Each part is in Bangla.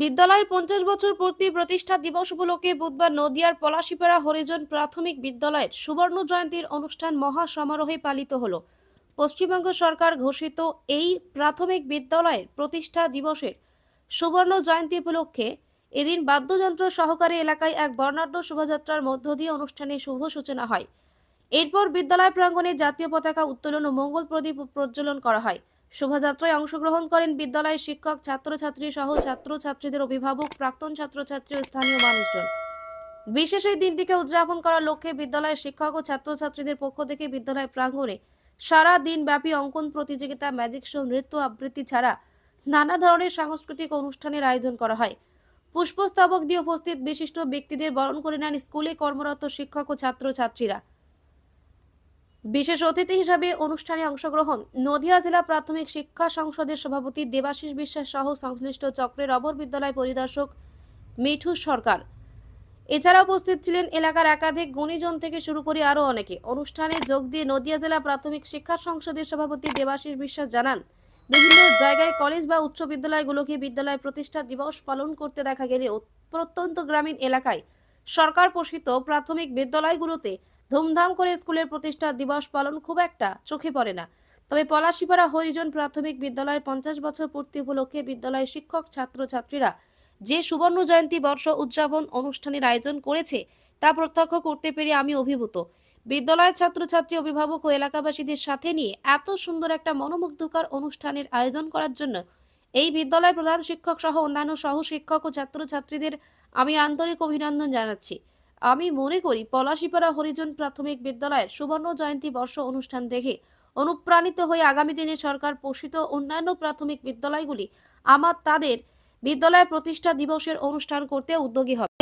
বিদ্যালয়ের পঞ্চাশ বছর পূর্তি প্রতিষ্ঠা দিবস উপলক্ষে বুধবার নদিয়ার পলাশিপাড়া হরিজন প্রাথমিক বিদ্যালয়ের সুবর্ণ জয়ন্তীর অনুষ্ঠান মহা সমারোহে পালিত হল। পশ্চিমবঙ্গ সরকার ঘোষিত এই প্রাথমিক বিদ্যালয়ের প্রতিষ্ঠা দিবসের সুবর্ণ জয়ন্তী উপলক্ষে এদিন বাদ্যযন্ত্র সহকারে এলাকায় এক বর্ণাঢ্য শোভাযাত্রার মধ্য দিয়ে অনুষ্ঠানের শুভ সূচনা হয়। এরপর বিদ্যালয় প্রাঙ্গণে জাতীয় পতাকা উত্তোলন ও মঙ্গল প্রদীপ প্রজ্বলন করা হয়। শোভাযাত্রায় অংশগ্রহণ করেন বিদ্যালয়ের শিক্ষক, ছাত্রছাত্রী সহ ছাত্রছাত্রীদের অভিভাবক, প্রাক্তন ছাত্রছাত্রী ও স্থানীয় মানুষজন। বিশেষ এই দিনটিকে উদযাপন করার লক্ষ্যে বিদ্যালয়ের শিক্ষক ও ছাত্রছাত্রীদের পক্ষ থেকে বিদ্যালয় প্রাঙ্গণে সারা দিন ব্যাপী অঙ্কন প্রতিযোগিতা, ম্যাজিক শো, নৃত্য আবৃত্তি ছাড়া নানা ধরনের সাংস্কৃতিক অনুষ্ঠানের আয়োজন করা হয়। পুষ্পস্তবক দিয়ে উপস্থিত বিশিষ্ট ব্যক্তিদের বরণ করে নেন স্কুলে কর্মরত শিক্ষক ও ছাত্রছাত্রীরা। বিশেষ অতিথি হিসাবে অনুষ্ঠানে অংশগ্রহণ নদিয়া জেলা প্রাথমিক শিক্ষা সংসদের সভাপতি দেবাশিস বিশ্বাস সহ সংশ্লিষ্ট চক্রের অবর বিদ্যালয় পরিদর্শক মিঠু সরকার। এছাড়া উপস্থিত ছিলেন এলাকার একাধিক গুণীজন থেকে শুরু করে আরও অনেকে। অনুষ্ঠানে যোগ দিয়ে নদিয়া জেলা প্রাথমিক শিক্ষা সংসদের সভাপতি দেবাশিস বিশ্বাস জানান, বিভিন্ন জায়গায় কলেজ বা উচ্চ বিদ্যালয়গুলোকে বিদ্যালয় প্রতিষ্ঠা দিবস পালন করতে দেখা গেলে প্রত্যন্ত গ্রামীণ এলাকায় সরকার পোষিত প্রাথমিক বিদ্যালয়গুলোতে ধুমধাম করে স্কুলের প্রতিষ্ঠা দিবস পালন খুব একটা চোখে পড়ে না। তবে পলাশিপাড়া হরিজন প্রাথমিক বিদ্যালয়ের পঞ্চাশ বছর পূর্তি উপলক্ষে বিদ্যালয়ের শিক্ষক ছাত্রছাত্রীরা যে সুবর্ণ জয়ন্তী বর্ষ উদযাপন অনুষ্ঠানের আয়োজন করেছে, তা প্রত্যক্ষ করতে পেরে আমি অভিভূত। বিদ্যালয়ের ছাত্রছাত্রী, অভিভাবক ও এলাকাবাসীদের সাথে নিয়ে এত সুন্দর একটা মনোমুগ্ধকর অনুষ্ঠানের আয়োজন করার জন্য এই বিদ্যালয়ের প্রধান শিক্ষক সহ অন্যান্য সহ শিক্ষক ও ছাত্রছাত্রীদের আমি আন্তরিক অভিনন্দন জানাচ্ছি। আমি মনে করি পলাশিপাড়া হরিজন প্রাথমিক বিদ্যালয়ের সুবর্ণ জয়ন্তী বর্ষ অনুষ্ঠান দেখে অনুপ্রাণিত হয়ে আগামী দিনে সরকার পোষিত অন্যান্য প্রাথমিক বিদ্যালয়গুলি আমার তাদের বিদ্যালয় প্রতিষ্ঠা দিবসের অনুষ্ঠান করতে উদ্যোগী হবে।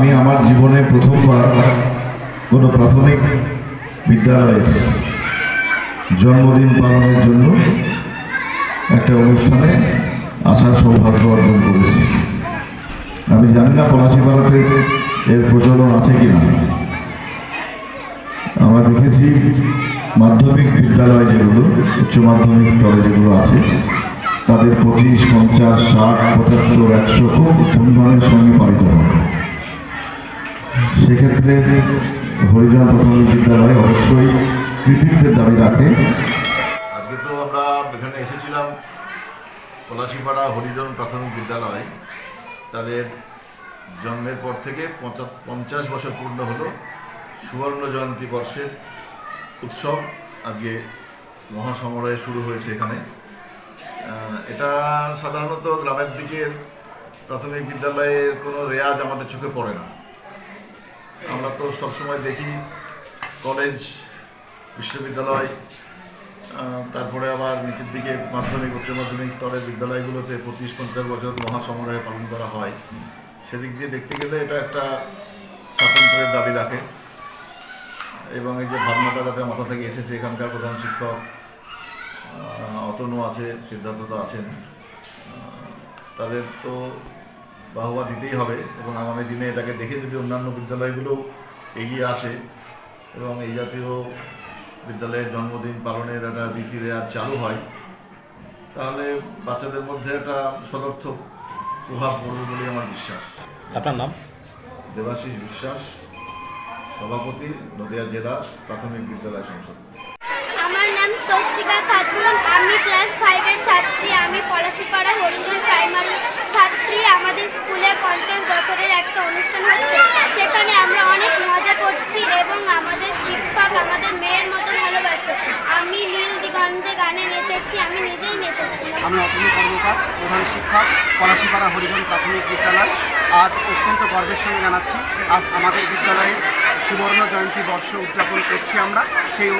আমি আমার জীবনে প্রথমবার কোনো প্রাথমিক বিদ্যালয়ের জন্মদিন পালনের জন্য একটা অনুষ্ঠানে আসার সৌভাগ্য অর্জন করেছি। আমি জানি না পলাশিপাড়াতে এর প্রচলন আছে কি না আমরা দেখেছি মাধ্যমিক বিদ্যালয় যেগুলো, উচ্চ মাধ্যমিক স্তরে যেগুলো আছে, তাদের পঁচিশ, পঞ্চাশ, ষাট, পঁচাত্তর, একশো খুব ধুমধামের সঙ্গে পালিত হয়। সেক্ষেত্রে হরিজন প্রাথমিক বিদ্যালয় অবশ্যই কৃতিত্বের দাবি রাখে। আজকে তো আমরা এখানে এসেছিলাম পলাশিপাড়া হরিজন প্রাথমিক বিদ্যালয়। তাদের জন্মের পর থেকে পঞ্চাশ বছর পূর্ণ হলো। সুবর্ণ জয়ন্তী বর্ষের উৎসব আজকে মহাসমারোহে শুরু হয়েছে এখানে। এটা সাধারণত গ্রামের দিকের প্রাথমিক বিদ্যালয়ের কোনো রেয়াজ আমাদের চোখে পড়ে না। আমরা তো সবসময় দেখি কলেজ বিশ্ববিদ্যালয় তারপরে আবার নিচের দিকে মাধ্যমিক, উচ্চ মাধ্যমিক স্তরের বিদ্যালয়গুলোতে পঁচিশ, পঞ্চাশ বছর মহাসমারোহে পালন করা হয়। সেদিক দিয়ে দেখতে গেলে এটা একটা স্বাতন্ত্র্যের দাবি রাখে। এবং এই যে ভাবনাটা যাদের মাথা থেকে এসেছে, এখানকার প্রধান শিক্ষক অতনু আছে সিদ্ধার্থ আছেন। তাদের তো বাহবা দিতেই হবে এবং আগামী দিনে এটাকে দেখে যদি অন্যান্য বিদ্যালয়গুলো এগিয়ে আসে এবং এই জাতীয় বিদ্যালয়ের জন্মদিন পালনের একটা রীতি রেয়াজ চালু হয় তাহলে বাচ্চাদের মধ্যে একটা সদর্থক প্রভাব পড়বে বলে আমার বিশ্বাস। আপনার নাম? দেবাশিস বিশ্বাস সভাপতি নদিয়া জেলা প্রাথমিক বিদ্যালয় সংসদ। আমার নাম স্বস্তিকা খাতুন আমি ক্লাস ফাইভের ছাত্রী আমি পলাশিপাড়া হরিজন প্রাইমারি ছাত্রী আমাদের স্কুলে পঞ্চাশ বছরের একটা অনুষ্ঠান হচ্ছে। সেখানে আমরা অনেক মজা করছি এবং আমাদের শিক্ষক আমাদের মেয়ের মতো ভালোবাসে। আমি নীল দিগন্তে গানে নেচেছি, আমি নিজেই নেচেছিলাম। আমি অতনু কর্মকার, প্রধান শিক্ষক, পলাশিপাড়া হরিজন প্রাথমিক বিদ্যালয়। আজ অত্যন্ত গর্বের সঙ্গে জানাচ্ছি, আজ আমাদের বিদ্যালয়ে সুবর্ণ জয়ন্তী বর্ষ উদযাপন করছি আমরা। সেই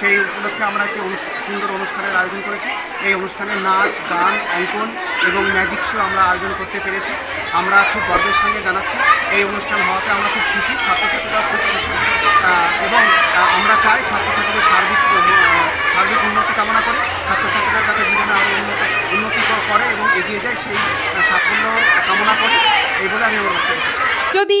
সেই উপলক্ষে আমরা একটি সুন্দর অনুষ্ঠানের আয়োজন করেছি। এই অনুষ্ঠানে নাচ, গান, অঙ্কন এবং ম্যাজিক শো আমরা আয়োজন করতে পেরেছি। আমরা খুব গর্বের সঙ্গে জানাচ্ছি। এই অনুষ্ঠান হওয়াতে আমরা খুব খুশি। ছাত্রছাত্রীরা খুব খুশি। এবং আমরা চাই ছাত্রছাত্রীদের সার্বিক সার্বিক উন্নতি কামনা করি। ছাত্রছাত্রীরা যাতে জীবনে আরও উন্নতি উন্নতি করে এবং এগিয়ে যায়, সেই সাফল্য কামনা করি। এই বলে আমি আমার বক্তব্য যদি